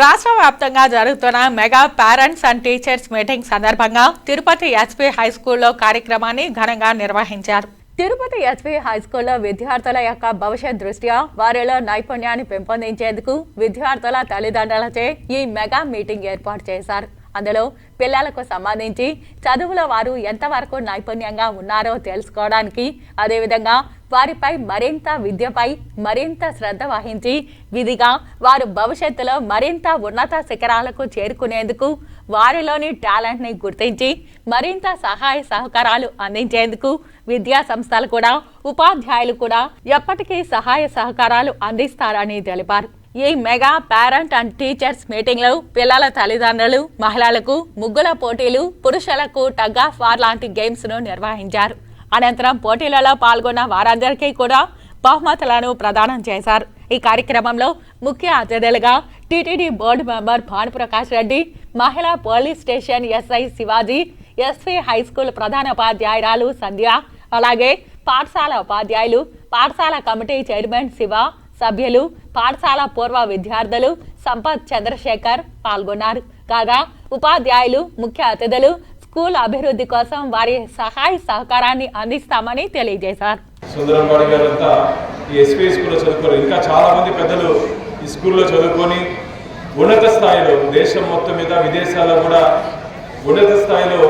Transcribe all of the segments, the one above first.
రాష్ట్ర వ్యాప్తంగా జరుగుతున్న mega parents and teachers meeting సందర్భంగా తిరుపతి ఎస్పీ హై స్కూల్లో కార్యక్రమాన్ని ఘనంగా నిర్వహించారు. తిరుపతి ఎస్పీ హై స్కూల్లో విద్యార్థుల యొక్క భవిష్యత్ దృష్ట్యా వారిలో నైపుణ్యాన్ని పెంపొందించేందుకు విద్యార్థుల తల్లిదండ్రులచే ఈ మెగా మీటింగ్ ఏర్పాటు చేశారు. అందులో పిల్లలకు సంబంధించి చదువులో వారు ఎంతవరకు నైపుణ్యంగా ఉన్నారో తెలుసుకోవడానికి అదేవిధంగా వారిపై మరింత విద్యపై మరింత శ్రద్ధ వహించి విధిగా వారు భవిష్యత్తులో మరింత ఉన్నత శిఖరాలకు చేరుకునేందుకు వారిలోని టాలెంట్ని గుర్తించి మరింత సహాయ సహకారాలు అందించేందుకు విద్యా సంస్థలు కూడా ఉపాధ్యాయులు కూడా ఎప్పటికీ సహాయ సహకారాలు అందిస్తారని తెలిపారు. ఈ మెగా పేరెంట్ అండ్ టీచర్స్ మీటింగ్లు పిల్లల తల్లిదండ్రులు మహిళలకు ముగ్గుల పోటీలు పురుషులకు టగ్ ఆఫ్ వార్ లాంటి గేమ్స్ను నిర్వహించారు. అనంతరం పోటీలలో పాల్గొన్న వారందరికీ కూడా బహుమతులను ప్రదానం చేశారు. ఈ కార్యక్రమంలో ముఖ్య అతిథులుగా TTD board member Bhanuprakash Reddy మహిళా police station SI Shivaji SV high school ప్రధానోపాధ్యాయురాలు Sandhya అలాగే పాఠశాల ఉపాధ్యాయులు పాఠశాల కమిటీ చైర్మన్ శివ సభ్యులు పాఠశాల పూర్వ విద్యార్థులు సంపత్ చంద్రశేఖర్ పాల్గొన్నారు. కాగా ఉపాధ్యాయులు ముఖ్య అతిథులు స్కూల్ అభివృద్ధి కోసం వారి సహాయ సహకారాన్ని అందిస్తామని తెలియజేశారు. సుందరంపాడి గారంతా ఈ ఎస్పీ స్కూల్లో చదువుకోరు ఇంకా చాలా మంది పెద్దలు ఈ స్కూల్లో చదువుకొని ఉన్నత స్థాయిలో దేశం మొత్తం మీద విదేశాల్లో కూడా ఉన్నత స్థాయిలో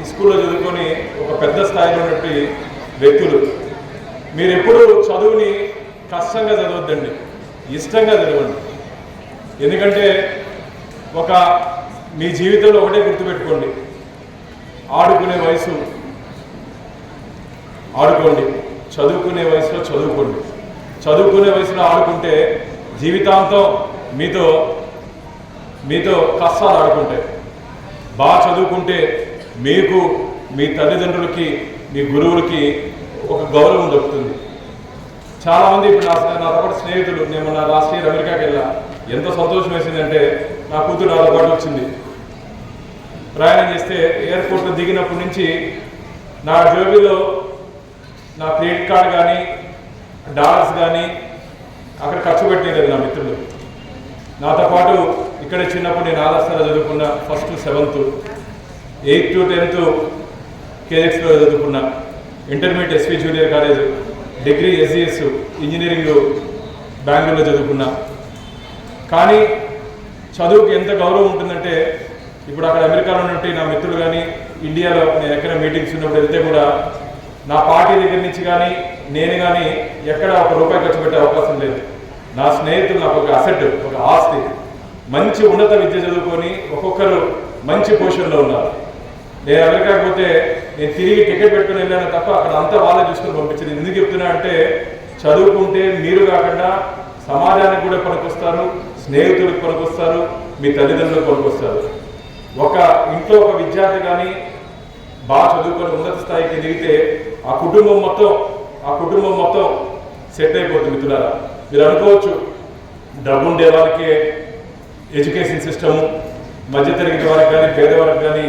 ఈ స్కూల్లో చదువుకొని ఒక పెద్ద స్థాయిలో ఉన్నటువంటి వ్యక్తులు. మీరు ఎప్పుడు చదువుని కష్టంగా చదవద్దండి. ఇష్టంగా చదవండి. ఎందుకంటే ఒక మీ జీవితంలో ఒకటే గుర్తుపెట్టుకోండి. ఆడుకునే వయసు. ఆడుకోండి. చదువుకునే వయసులో చదువుకోండి. చదువుకునే వయసులో ఆడుకుంటే జీవితాంతం మీతో మీతో కష్టాలు ఆడుకుంటాయి. బాగా చదువుకుంటే మీకు మీ తల్లిదండ్రులకి మీ గురువులకి ఒక గౌరవం దొరుకుతుంది. చాలామంది ఇప్పుడు నా నాతో పాటు స్నేహితులు నేను మొన్న లాస్ట్ ఇయర్ అమెరికాకి వెళ్ళా. ఎంత సంతోషం వేసిందంటే నా కూతురు నాతో పాటు వచ్చింది. ప్రయాణం చేస్తే ఎయిర్పోర్ట్లో దిగినప్పటి నుంచి నా జోబీలో నా క్రెడిట్ కార్డ్ కానీ డాలర్స్ కానీ అక్కడ ఖర్చు పెట్టలేదు నా మిత్రులు. నాతో పాటు ఇక్కడ చిన్నప్పుడు నేను ఆదర్శాలు చదువుకున్న first seventh eighth to tenth కేజెక్స్లో చదువుకున్నా intermediate SV junior college degree SGS engineering బెంగళూరులో చదువుకున్నా. కానీ చదువుకి ఎంత గౌరవం ఉంటుందంటే ఇప్పుడు అక్కడ అమెరికాలో ఉన్నట్టు నా మిత్రులు కానీ ఇండియాలో నేను ఎక్కడ మీటింగ్స్ ఉన్నప్పుడు వెళ్తే కూడా నా పార్టీ దగ్గర నుంచి కానీ నేను కానీ ఎక్కడ ఒక రూపాయి ఖర్చు పెట్టే అవకాశం లేదు. నా స్నేహితులు నాకు ఒక అసెట్ ఒక ఆస్తి. మంచి ఉన్నత విద్య చదువుకొని ఒక్కొక్కరు మంచి పొజిషన్లో ఉన్నారు. నేను అమెరికాకి పోతే నేను తిరిగి టికెట్ పెట్టుకుని వెళ్ళాను తప్ప అక్కడ అంతా వాళ్ళే చూసుకుని పంపించింది ఎందుకు చెప్తున్నా అంటే చదువుకుంటే మీరు కాకుండా సమాజానికి కూడా పనికొస్తారు స్నేహితులకు పనికొస్తారు మీ తల్లిదండ్రులకు పనికొస్తారు. ఒక ఇంట్లో ఒక విద్యార్థి కానీ బాగా చదువుకొని ఉన్నత స్థాయికి ఎదిగితే ఆ కుటుంబం మొత్తం ఆ కుటుంబం మొత్తం సెట్ అయిపోతుంది మిత్రులారా. మీరు అనుకోవచ్చు డబ్బు ఉండే వాళ్ళకే ఎడ్యుకేషన్ సిస్టము మధ్యతరగతి వారికి కానీ పేదవారికి కానీ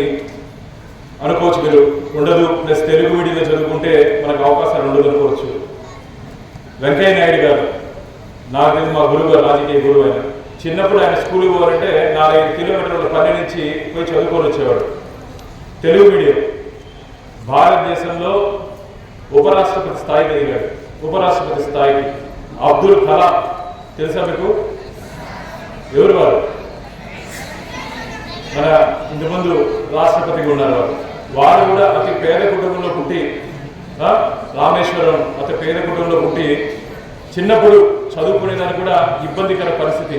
అనుకోవచ్చు మీరు ఉండదు. ప్లస్ తెలుగు మీడియంలో చదువుకుంటే మనకు అవకాశాలు ఉండదు అనుకోవచ్చు వెంకయ్య నాయుడు గారు నాకు మా గురువు గారు రాజకీయ గురువు ఆయన. చిన్నప్పుడు ఆయన స్కూల్కి పోవాలంటే నాలుగైదు కిలోమీటర్ల పని నుంచి పోయి చదువుకొని వచ్చేవాడు. తెలుగు మీడియం. భారతదేశంలో ఉపరాష్ట్రపతి స్థాయికి ఎదిగాడు ఉపరాష్ట్రపతి స్థాయికి. అబ్దుల్ కలాం తెలుసా మీకు? ఎవరు వారు? మన ఇంతకుముందు రాష్ట్రపతిగా ఉన్నారు వారు. వాడు కూడా అతి పేద కుటుంబంలో పుట్టి రామేశ్వరం అతి పేద కుటుంబంలో పుట్టి చిన్నప్పుడు చదువుకునేదానికి కూడా ఇబ్బందికర పరిస్థితి.